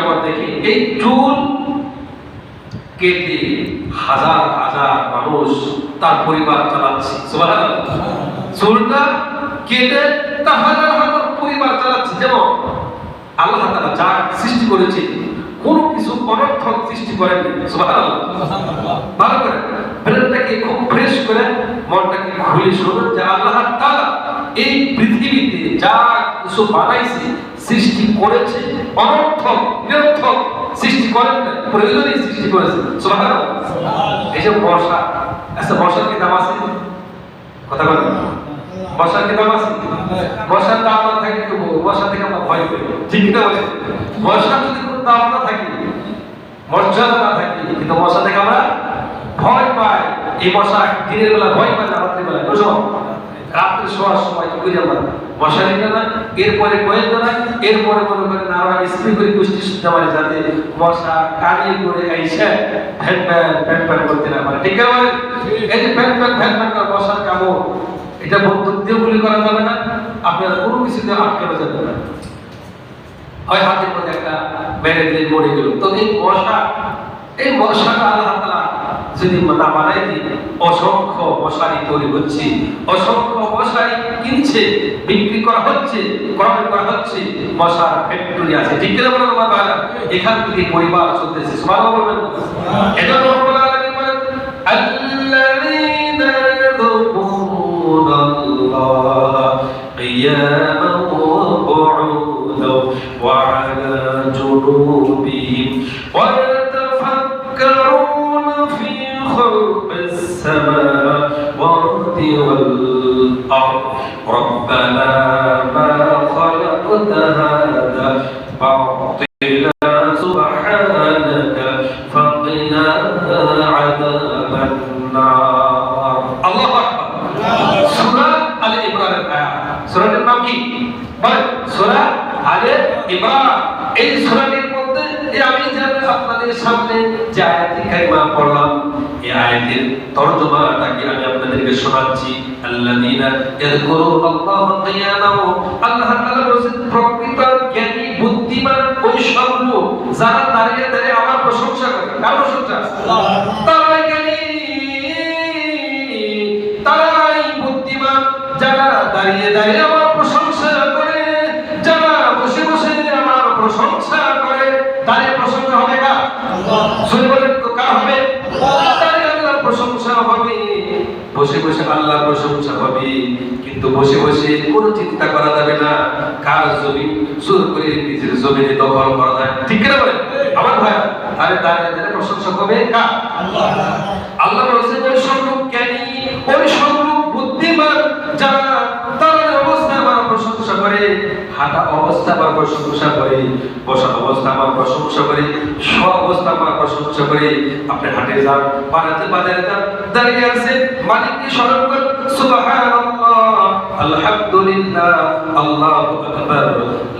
আমার দেখি, এই চুল কেটে হাজার হাজার মানুষ তার পরিবার চালাচ্ছে। চুলটা কেটে তা হাজার হাজার পরিবার চালাচ্ছে। যেমন আল্লাহ তাআলা যা সৃষ্টি করেছে কোনো কিছু অনর্থক সৃষ্টি সুবহানাল্লাহ। ভালো করে ব্রেনটাকে খুব ফ্রেশ করে, মনটাকে খুলে শুনুন যে আল্লাহ তাআলা এই পৃথিবীতে যা কিছু বানাইছে সৃষ্টি করেছে, অনর্থক, নিরর্থক সৃষ্টি করেন প্রয়োজনই সৃষ্টি করেছে। সুবহানাল্লাহ। এই যে বর্ষা আচ্ছা বর্ষার কি আছে? কথা বলেন। বর্ষার কি আছে? বর্ষার দাম না থাকে কি বর্ষা থেকে আমরা ভয় করি ঠিক না বলে বর্ষার যদি কোনো দাম না থাকে, মর্যাদা না থাকে, কিন্তু বর্ষা থেকে আমরা ভয় পাই। এই বর্ষা দিনের বেলা ভয় পাই না রাত্রি বেলা বুঝো রাত্রে শোয়ার সময় কি করি আমরা মশারিটা না এরপরে গোয়েন্দা না এরপরে মনে করেন আরও স্প্রে করে পুষ্টি শুদ্ধ মানে যাতে মশা কানিয়ে করে আইসে ভ্যান ভ্যান করতে না পারে। ঠিক আছে এই যে ভ্যান ভ্যান ভ্যান ভ্যান করে মশার এটা বন্দুক দিয়ে করা যাবে না, আপনার কোনো কিছু দিয়ে আটকানো যাবে না। হয় হাতের মধ্যে একটা মেরে মরে গেল। তো এই মশা, এই মশাটা আল্লাহ তাআলা যদি মাতা বানাই অসংখ্য মশারি তৈরি হচ্ছে, অসংখ্য মশারি কিনছে, বিক্রি করা হচ্ছে, ক্রয় করা হচ্ছে, মশার ফ্যাক্টরি আছে। ঠিক কিনা বলেন এখান থেকে পরিবার চলতেছে। সবার বলবেন خلق السماوات والأرض ربنا ما خلقت هذا باطلا سبحانك فقنا عذاب النار الله أكبر সূরা আলে ইমরানের আয়াত সূরাটির নাম কি বলেন সূরা আলে ইমরান এই সূরাটির মধ্যে এই আমি যে আপনাদের সামনে যে আয়াতটি কারিমা পড়লাম এই আয়াতের তরজমাটাকে আমি আপনাদেরকে শোনাচ্ছি? আল্লাযীনা ইয়াযকুরুনাল্লাহ কিয়ামান আল্লাহ তাআলা বলেছেন প্রকৃত জ্ঞানী বুদ্ধিমান ওই সব লোক যারা দাঁড়িয়ে দাঁড়িয়ে আমার প্রশংসা করে। কার প্রশংসা? তারাই জ্ঞানী। তারাই বুদ্ধিমান যারা দাঁড়িয়ে দাঁড়িয়ে আমার প্রশংসা করে। যারা বসে বসে আমার প্রশংসা করে। তাদের প্রশংসা হবে কার? শুনে বলেন তো কার হবে তাদের আল্লাহর প্রশংসা হবে বসে বসে আল্লাহ প্রশংসা হবে কিন্তু বসে বসে কোনো চিন্তা করা যাবে না। কার জমি? সুর করে নিজের জমিনে দখল করা যায়। ঠিক না বলেন? আমার ভাই তাহলে দাঁড়িয়ে দাঁড়িয়ে প্রশংসা হবে কার? আল্লাহ। আল্লাহ ওই সব জ্ঞানী ওই সব অবস্থা আমার প্রশংসা করে বসা অবস্থা আমার প্রশংসা করে সব অবস্থা আমার প্রশংসা করে আপনি হাটে যান বাড়াতে বাজারে যান দাঁড়িয়ে আছেন মালিককে স্মরণ করেন সুবহানাল্লাহ আলহামদুলিল্লাহ আল্লাহু আকবার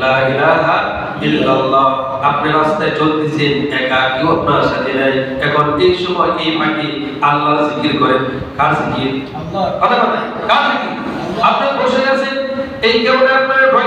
লা ইলাহা ইল্লাল্লাহ। আপনি রাস্তায় চলতেছেন একা কেউ আপনার সাথে নাই। এখন এই সময় এই মাটি আল্লাহর জিকির করেন। কার জিকির? আল্লাহ। কথা কথা কার জিকির? আপনি বসে আছেন এই কেউ আপনার রুমে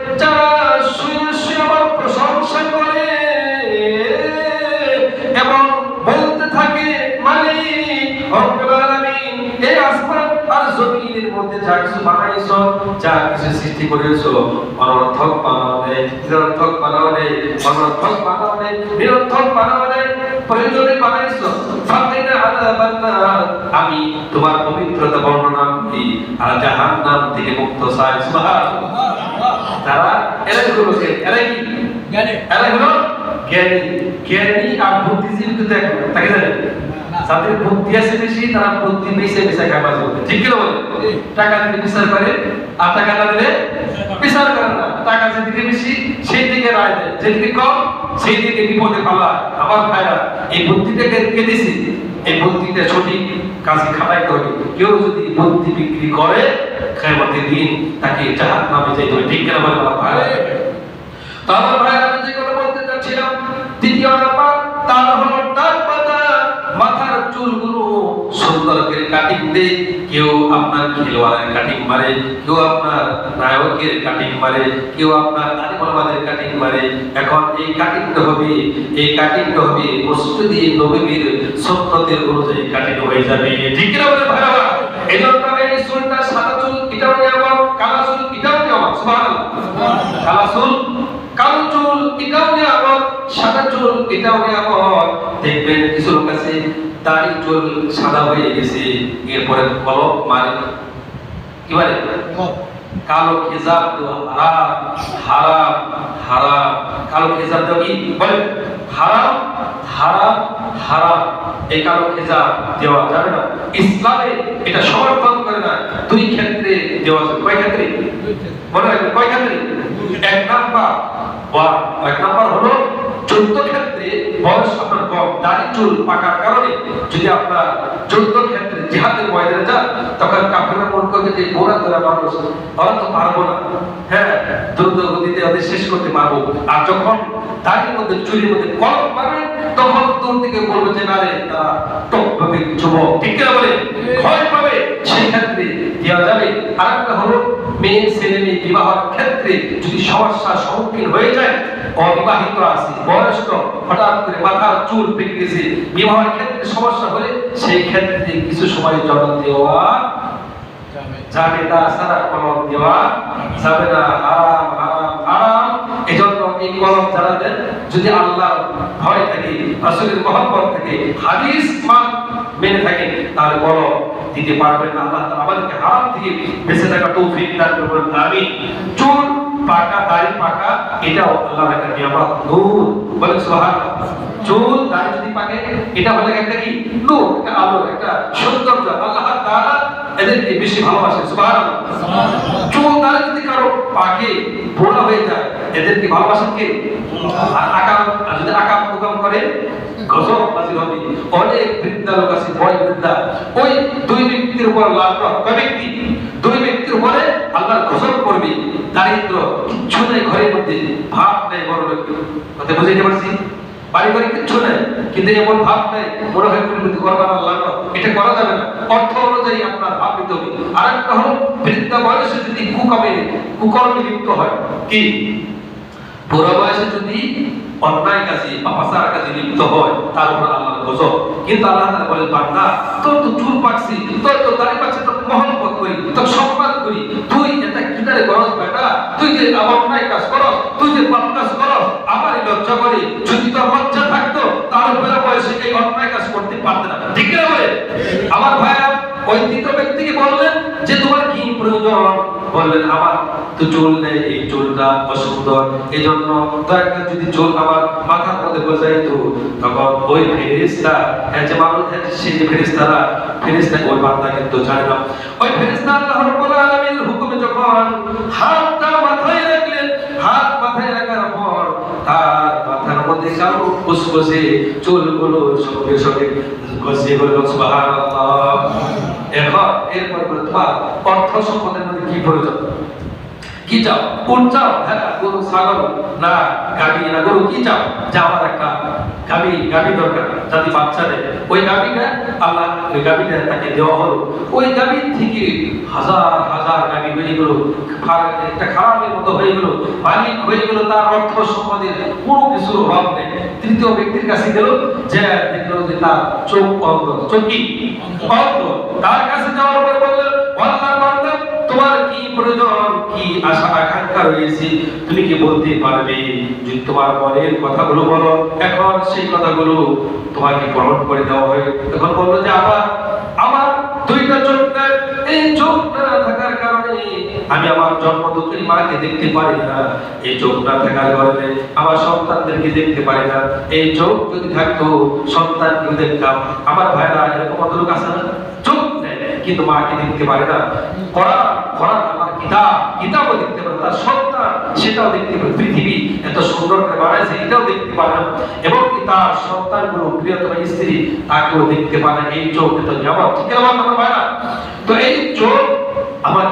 মধ্যে যা কিছু বানাইছো যা কিছু সৃষ্টি করেছ অনর্থক বানাও নেই নিরর্থক বানাও নেই অনর্থক বানাও নেই নিরর্থক বানাও নেই প্রয়োজনে বানাইছো। ফাতিনা আমি তোমার পবিত্রতা বর্ণনা করি। আর জাহান্নাম থেকে মুক্ত চাই সুবহানাল্লাহ। তারা এরাই হলো এরাই কি? এরাই হলো জ্ঞানী। জ্ঞানী আর বুদ্ধিজীবী এক না। তাকে জানেন? যাদের বুদ্ধি আছে বেশি তারা বুদ্ধি বেশি বেশি কাজ করবে। ঠিক কি বলে টাকা দিলে বিচার করে আর টাকা না দিলে বিচার করে না। টাকা যেদিকে বেশি সেই দিকে রায় দেয়। যেদিকে কম সেই দিকে বিপদে পালা। আমার ভাইরা এই বুদ্ধিটা কে কে দিছি? এই বুদ্ধিটা সঠিক কাজে খাটাইতে করে। কেউ যদি বুদ্ধি বিক্রি করে খেমতের দিন তাকে জাহান নামে যেতে হবে। ঠিক কেনা বলে বলা ভাই তারপর ভাই আমি যে কথা বলতে চাচ্ছিলাম দ্বিতীয় নাম্বার তার হলো চুলগুলো করে কাটিং দেয় কেউ আপনার খেলোয়াড়ের কাটিং মারে, কেউ আপনার নায়কের কাটিং মারে, কেউ আপনার আলিমাদের কাটিং মারে। এখন এই কাটিংটা হবে, এই কাটিংটা হবে মসজিদে নবীর সন্ন্যতের অনুযায়ী কাটিং হয়ে যাবে। ঠিক কিনা বলে ভাই আমার এই জন্য এই চুলটা সাদা চুল নিয়ে আমার কালা চুল নিয়ে আমার সুবহানাল্লাহ। কালা চুল, কালো চুল এটাও আমার সাদা চুল এটাও নিয়ে আমার দেখবেন কিছু লোক আছে দাড়ি চুল সাদা হয়ে গেছে এরপরে কলম মারে কি বলে কালো খেজাব দেওয়া হারাম হারাম হারাম। কালো খেজাব দেওয়া কি? বলে হারাম হারাম হারাম। এই কালো খেজাব দেওয়া যাবে না। ইসলামে এটা সমর্থন করে না। দুই ক্ষেত্রে দেওয়া যাবে। কয় ক্ষেত্রে? মনে রাখবেন কয় ক্ষেত্রে? এক নাম্বার এক নাম্বার হলো চোদ্দ ক্ষেত্রে বয়স আপনার কম দাড়ি চুল পাকার কারণে যদি আপনার চোদ্দ ক্ষেত্রে জিহাদের ময়দানে যান তখন কাফেররা মনে করবে যে বোরা তোরা মানুষ ওরা তো পারব না। হ্যাঁ দ্রুত গতিতে ওদের শেষ করতে পারব। আর যখন দাড়ির মধ্যে চুরির মধ্যে কলম মারবে তখন দূর থেকে বলবে যে না রে তারা টপ ভাবে যুবক ঠিক কিনা বলে ভয় পাবে। সেই ক্ষেত্রে দেওয়া যাবে। আর একটা হলো মেয়ে ছেলে মেয়ে বিবাহের ক্ষেত্রে যদি সমস্যার সম্মুখীন হয়ে যায়, অবিবাহিত আছে, বয়স্ক, হঠাৎ করে মাথার চুল পেকে গেছে, বিবাহের ক্ষেত্রে সমস্যা হলে সেই ক্ষেত্রে কিছু সময় জন্ম দেওয়া যাবে না সারা কলম দেওয়া যাবে না হারাম। এই কলম যারা দেন যদি আল্লাহ ভয় থাকে রাসূলের মহব্বত থাকে হাদিস মান মেনে থাকে তাহলে কলম দিতে পারবেন না। আল্লাহ আমাদেরকে হারাম থেকে বেঁচে থাকা তৌফিক দান করবেন। আমিন। চুল পাকা দাড়ি পাকা এটাও আল্লাহর একটা নিয়ামত নূর বলে সুবহানাল্লাহ। চুল দাড়ি যদি পাকে এটা হলো একটা কি? নূর একটা আলো একটা সৌন্দর্য। আল্লাহ তাআলা এদেরকে বেশি ভালোবাসে সুবহানাল্লাহ। চুল দাড়ি যদি কারও পাকে বোলা হয়ে যায় এদেরকে ভালোবাসেন কে? আর আকাম যদি আকাম প্রোগ্রাম করে, গজব বাজির হবে। অনেক বৃদ্ধা লোক আছে বয় বৃদ্ধা। ওই দুই ব্যক্তির উপর লাভ কয় ব্যক্তি? দুই ব্যক্তির উপরে আল্লাহর গজব করবে দারিদ্র কিচ্ছু নাই ঘরের মধ্যে ভাব নাই বড় লোক। কথা বুঝাইতে পারছি? বাড়ি কিচ্ছু নাই, কিন্তু এমন ভাব নাই, মনে হয় কিছু করবার আল্লাহ এটা করা যাবে না। অর্থ অনুযায়ী আপনার ভাব নিতে হবে। আর একটা হলো, বৃদ্ধা বয়সে যদি কুকামে, কুকর্মে লিপ্ত হয়, কি? বুড়া বয়সে যদি অন্যায় কাজে বা পাচার লিপ্ত হয়, তার উপর আল্লাহর গজব। কিন্তু আল্লাহ তাআলা বলেন, বান্দা, তোর তো চুল পাকছি, তোর তো দাড়ি পাকছে, তোর মহব্বত করি, তোর সম্মান করি। তুই এটা কিনারে গরজ বেটা? তুই যে অন্যায় কাজ করস, তুই যে পাপ কাজ করস আমার লজ্জা করে। যদি তোর লজ্জা থাকতো, তাহলে বুড়া বয়সে এই অন্যায় কাজ করতে পারতে না। ঠিক না বলে? আমার ভাইয়া ওই তৃতীয় ব্যক্তিকে বললেন যে, তোমার কি প্রয়োজন? বললেন, আমার তো চুল নেই, এই চুলটা অসুন্দর এই জন্য করে যদি চুল আমার মাথার মধ্যে বসাইতো তখন ওই ফেরিস্তা হ্যাঁ যে মানুষ হ্যাঁ সেই যে ফেরিস্তারা ফেরিস্তা ওই বান্দা কিন্তু জানে না। ওই ফেরিস্তা আল্লাহ রাব্বুল আলামিনের হুকুমে যখন হাতটা মাথায় রাখলেন, হাত মাথায় রাখার পর তার মাথার মধ্যে কালো ফুসফুসে সঙ্গে সঙ্গে গজিয়ে বলল, সুবহানাল্লাহ। এখন এরপর তোমার অর্থ সম্পদের মধ্যে কি প্রয়োজন? কি চাও? কোন চাও? হ্যাঁ গরু, ছাগল। না, গাভী, না গরু, কি চাও? যে আমার একটা গাভী গাভী দরকার। যদি বাচ্চা দেয়, ওই গাভীটা আল্লাহ, ওই গাভীটা তাকে দেওয়া হলো। ওই গাভী থেকে হাজার হাজার গাভী হয়ে গেল। একটা খারাপের মতো হয়ে গেল। মালিক হয়ে গেল, তার অর্থ সম্পদের কোনো কিছুর অভাব নেই। তৃতীয় ব্যক্তির কাছে গেল, যে দেখল যে তার চোখ অন্ধ। চোখ কি? অন্ধ। তার কাছে যাওয়ার পর বললেন প্রয়োজন কি আশা, আকাঙ্ক্ষা রয়েছে, তুমি কি বলতে পারবে? যদি তোমার মনের কথাগুলো বলো, এখন সেই কথাগুলো তোমাকে গ্রহণ করে দেওয়া হয় তখন বলল যে আমার আমার দুইটা চোখ এই চোখ থাকার কারণে আমি আমার জন্ম দুঃখের মাকে দেখতে পারি না। এই চোখ না থাকার কারণে আমার সন্তানদেরকে দেখতে পারি না। এই চোখ যদি থাকতো, সন্তানকে দেখতাম, আমার ভাইরা এরকম অত লোক আছে না চোখ নেই কিন্তু মাকে দেখতে পারে না। কোরআন আমার কিতাব, কিতাবও দেখতে পারবে, তার সন্তান সেটাও দেখতে পারে পৃথিবী এত সুন্দর করে বানাইছে, এটাও দেখতে পারে না এবং তার তার সন্তানগুলো প্রিয়তম স্ত্রী তাকেও দেখতে পারে এই চোখ তো জবাব ঠিক আছে তো এই চোখ আমাকে